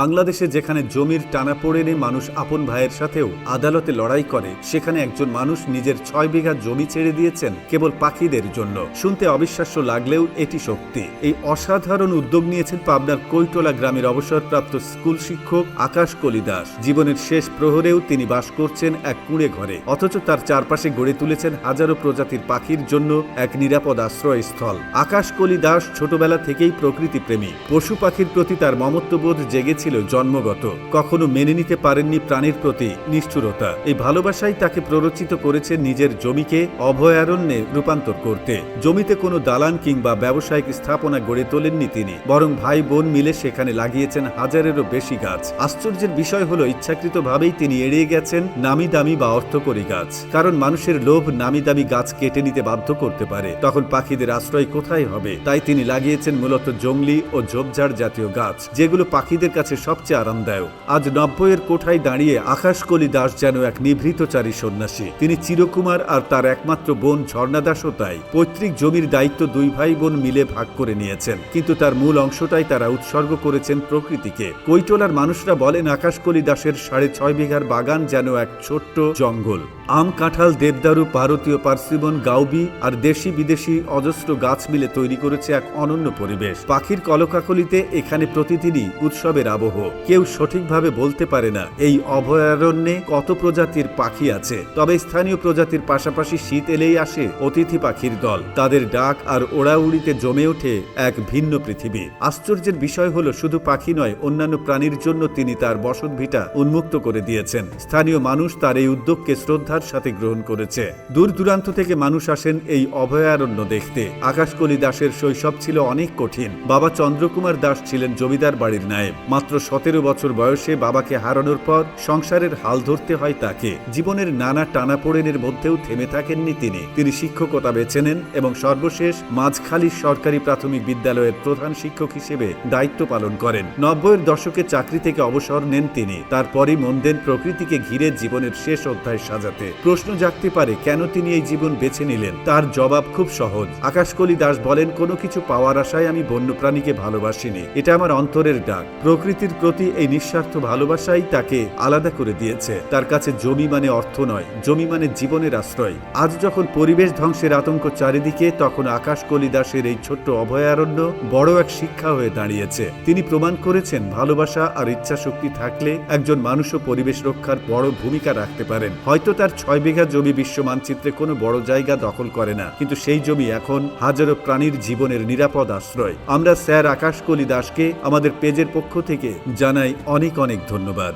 বাংলাদেশে যেখানে জমির টানাপোড়েনে মানুষ আপন ভাইয়ের সাথেও আদালতে লড়াই করে, সেখানে একজন মানুষ নিজের ছয় বিঘা জমি ছেড়ে দিয়েছেন কেবল পাখিদের জন্য। শুনতে অবিশ্বাস্য লাগলেও এটি সত্যি। এই অসাধারণ উদ্যোগ নিয়েছেন পাবনার কৈটলা গ্রামের অবসরপ্রাপ্ত স্কুল শিক্ষক আকাশ কলি দাস জীবনের শেষ প্রহরেও তিনি বাস করছেন এক কুঁড়ে ঘরে। অথচ তার চারপাশে গড়ে তুলেছেন হাজারো প্রজাতির পাখির জন্য এক নিরাপদ আশ্রয়স্থল। আকাশ কলি দাস ছোটবেলা থেকেই প্রকৃতি প্রেমী পশু পাখির প্রতি তার মমত্ববোধ জেগেছিল জন্মগত। কখনো মেনে নিতে পারেননি প্রাণীর প্রতি নিষ্ঠুরতা। এই ভালোবাসাই তাকে প্ররোচিত করেছে নিজের জমিকে অভয়ারণ্যে রূপান্তর করতে। জমিতে কোনো দালান কিংবা ব্যবসায়িক স্থাপনা গড়ে তোলেননি তিনি। বরং ভাই বোন মিলে সেখানে লাগিয়েছেন হাজারেরও বেশি গাছ। আশ্চর্যের বিষয় হলো, ইচ্ছাকৃতভাবেই তিনি এড়িয়ে গেছেন নামি দামি বা অর্থকরী গাছ। কারণ মানুষের লোভ নামি দামি গাছ কেটে নিতে বাধ্য করতে পারে। তখন পাখিদের আশ্রয় কোথায় হবে? তাই তিনি লাগিয়েছেন মূলত জঙ্গলি ও ঝোপঝাড় জাতীয় গাছ, যেগুলো পাখিদের কাছে সবচেয়ে আরামদায়ক। আজ নব্বইয়ের কোঠায় দাঁড়িয়ে আকাশকলি দাস যেন এক নিভৃতচারী সন্ন্যাসী। তিনি চিরকুমার আর তার একমাত্র বোন ঝর্ণা দাসও তাই পৈতৃক জমির দায়িত্ব দুই ভাই বোন মিলে ভাগ করে নিয়েছেন। কিন্তু তার মূল অংশটাই তারা উৎসর্গ করেছেন প্রকৃতিকে। কৈটলার মানুষরা বলেন, আকাশকলি দাসের সাড়ে ছয় বিঘার বাগান যেন এক ছোট্ট জঙ্গল। আম কাঁঠাল, দেবদারু ভারতীয় পার্সিমন গাউবি আর দেশি বিদেশি অজস্র গাছ মিলে তৈরি করেছে এক অনন্য পরিবেশ। পাখির কলকাকলিতে এখানে প্রতিদিনই উৎসবের আবহ কেউ সঠিকভাবে বলতে পারে না, এই অভয়ারণ্যে কত প্রজাতির পাখি আছে। তবে স্থানীয় প্রজাতির পাশাপাশি শীত এলেই আসে অতিথি পাখির দল। তাদের ডাক আর ওড়াউড়িতে জমে ওঠে এক ভিন্ন পৃথিবী। আশ্চর্যের বিষয় হলো, শুধু পাখি নয়, অন্যান্য প্রাণীর জন্য তিনি তার বসত ভিটা উন্মুক্ত করে দিয়েছেন। স্থানীয় মানুষ তার এই উদ্যোগকে শ্রদ্ধার সাথে গ্রহণ করেছে। দূর দূরান্ত থেকে মানুষ আসেন এই অভয়ারণ্য দেখতে। আকাশকলি দাসের শৈশব ছিল অনেক কঠিন। বাবা চন্দ্রকুমার দাস ছিলেন জমিদার বাড়ির নায়েব। মাত্র সতেরো বছর বয়সে বাবাকে হারানোর পর সংসারের হাল ধরতে হয় তাকে। জীবনের নানা টানাপোড়েনের মধ্যেও থেমে থাকেননি তিনি। তিনি শিক্ষকতা বেছে নেন এবং সর্বশেষ মাঝখালি সরকারি প্রাথমিক বিদ্যালয়ের প্রধান শিক্ষক হিসেবে দায়িত্ব পালন করেন। নব্বইয়ের দশকে চাকরি থেকে অবসর নেন তিনি। তারপরই মন দেন প্রকৃতিকে ঘিরে জীবনের শেষ অধ্যায় সাজাতে। প্রশ্ন জাগতে পারে, কেন তিনি এই জীবন বেছে নিলেন? তার জবাব খুব সহজ। আকাশকলি দাস বলেন, কোনো কিছু পাওয়ার আশায় আমি বন্যপ্রাণীকে ভালোবাসিনি। এটা আমার অন্তরের ডাক। প্রকৃতির প্রতি এই নিঃস্বার্থ ভালোবাসাই তাকে আলাদা করে দিয়েছে। তার কাছে জমি মানে অর্থ নয়, জমি মানে জীবনের আশ্রয়। আজ যখন পরিবেশ ধ্বংসের আতঙ্ক চারিদিকে, তখন আকাশ কলি দাসের এই ছোট্ট অভয়ারণ্য বড় এক শিক্ষা হয়ে দাঁড়িয়েছে। তিনি প্রমাণ করেছেন, ভালোবাসা আর ইচ্ছা শক্তি থাকলে একজন মানুষও পরিবেশ রক্ষার বড় ভূমিকা রাখতে পারেন। হয়তো তার ছয় বিঘা জমি বিশ্ব মানচিত্রে কোনো বড় জায়গা দখল করে না, কিন্তু সেই জমি এখন হাজারো প্রাণীর জীবনের নিরাপদ আশ্রয়। আমরা স্যার আকাশ কলি দাসকে আমাদের পেজের পক্ষ থেকে জানাই অনেক অনেক ধন্যবাদ।